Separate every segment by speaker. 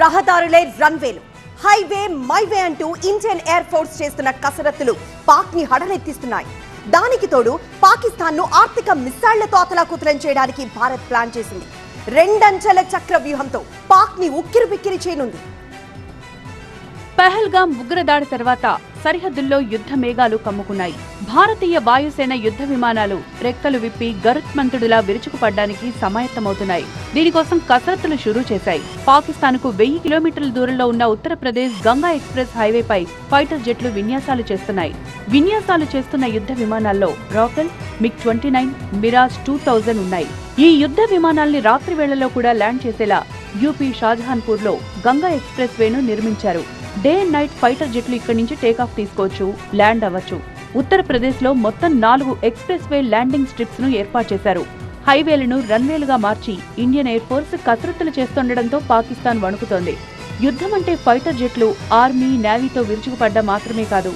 Speaker 1: రహదారులే రన్వేలు highway మైవే అంటూ Indian air force చేస్తున్న కసరత్తులు పాక్ని హడలెత్తిస్తున్నాయి. దానికి తోడు పాకిస్తాన్ను ఆర్థిక మిస్సైళ్ళతో అతలాకుతలం చేయడానికి భారత్ ప్లాన్ చేసింది. రెండంచెల చక్ర వ్యూహంతో పాక్ని ఉక్కిరి బిక్కిరి చేయనుంది.
Speaker 2: పహల్గాం ఉగ్రదాడి తర్వాత సరిహద్దుల్లో యుద్ధ మేఘాలు కమ్ముకున్నాయి. భారతీయ వాయుసేన యుద్ధ విమానాలు రెక్కలు విప్పి గరుత్మంతుడిలా విరుచుకుపడ్డానికి సమాయత్తమవుతున్నాయి. దీనికోసం కసరత్తులు షురూ చేశాయి. పాకిస్తాన్కు వెయ్యి కిలోమీటర్ల దూరంలో ఉన్న ఉత్తరప్రదేశ్ గంగా ఎక్స్ప్రెస్ హైవేపై ఫైటర్ జెట్లు విన్యాసాలు చేస్తున్నాయి. విన్యాసాలు చేస్తున్న యుద్ధ విమానాల్లో Rafale MiG twenty nine Mirage two thousand ఉన్నాయి. ఈ యుద్ధ విమానాల్ని రాత్రి వేళల్లో కూడా ల్యాండ్ చేసేలా యూపీ షాజహాన్పూర్లో గంగా ఎక్స్ప్రెస్ వేను నిర్మించారు. డే అండ్ నైట్ ఫైటర్ జెట్లు ఇక్కడి నుంచి టేకాఫ్ తీసుకోవచ్చు ల్యాండ్ అవ్వచ్చు. ఉత్తరప్రదేశ్లో మొత్తం నాలుగు ఎక్స్ప్రెస్ వే ల్యాండింగ్ స్ట్రిప్స్ను ఏర్పాటు చేశారు. హైవేలను రన్వేలుగా మార్చి ఇండియన్ ఎయిర్ ఫోర్స్ కసరత్తులు చేస్తుండటంతో పాకిస్తాన్ వణుకుతోంది. యుద్ధం అంటే ఫైటర్ జెట్లు ఆర్మీ నేవీతో విరుచుకుపడ్డ మాత్రమే కాదు.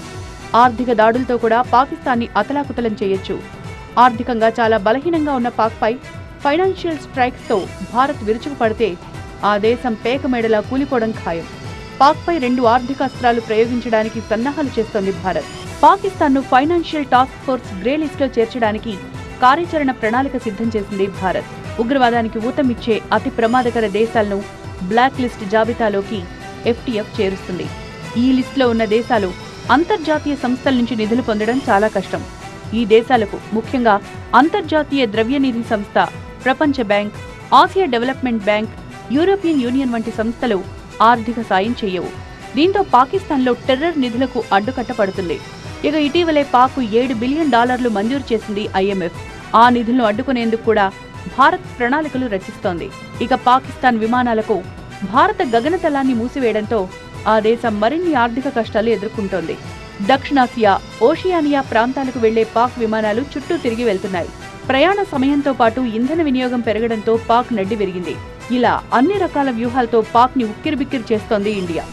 Speaker 2: ఆర్థిక దాడులతో కూడా పాకిస్తాన్ని అతలాకుతలం చేయొచ్చు. ఆర్థికంగా చాలా బలహీనంగా ఉన్న పాక్పై ఫైనాన్షియల్ స్ట్రైక్స్తో భారత్ విరుచుకుపడితే ఆ దేశం పేకమేడలా కూలిపోవడం ఖాయం. పాక్పై రెండు ఆర్థిక అస్త్రాలు ప్రయోగించడానికి సన్నాహాలు చేస్తోంది భారత్. పాకిస్తాన్ను ఫైనాన్షియల్ టాస్క్ ఫోర్స్ గ్రే లిస్టులో చేర్చడానికి కార్యాచరణ ప్రణాళిక సిద్ధం చేసింది భారత్. ఉగ్రవాదానికి ఊతమిచ్చే అతి ప్రమాదకర దేశాలను బ్లాక్ లిస్ట్ జాబితాలోకి ఎఫ్టీఎఫ్ చేరుస్తుంది. ఈ లిస్టులో ఉన్న దేశాలు అంతర్జాతీయ సంస్థల నుంచి నిధులు పొందడం చాలా కష్టం. ఈ దేశాలకు ముఖ్యంగా అంతర్జాతీయ ద్రవ్యనిధి సంస్థ ప్రపంచ bank Asia development bank European union వంటి సంస్థలు ఆర్థిక సాయం చేయవు. దీంతో పాకిస్తాన్లో టెర్రర్ నిధులకు అడ్డుకట్ట పడుతుంది ఇక ఇటీవలే పాక్ ఏడు బిలియన్ డాలర్లు మంజూరు చేసింది ఐఎంఎఫ్. ఆ నిధులను అడ్డుకునేందుకు కూడా భారత్ ప్రణాళికలు రచిస్తోంది. ఇక పాకిస్తాన్ విమానాలకు భారత గగనతలాన్ని మూసివేయడంతో ఆ దేశం మరిన్ని ఆర్థిక కష్టాలు ఎదుర్కొంటోంది. దక్షిణాసియా ఓషియానియా ప్రాంతాలకు వెళ్ళే పాక్ విమానాలు చుట్టూ తిరిగి వెళ్తున్నాయి. ప్రయాణ సమయంతో పాటు ఇంధన వినియోగం పెరగడంతో పాక్ నడ్డి విరిగింది. ఇలా అన్ని రకాల వ్యూహాలతో పాక్ని ఉక్కిరిబిక్కిరి చేస్తోంది ఇండియా.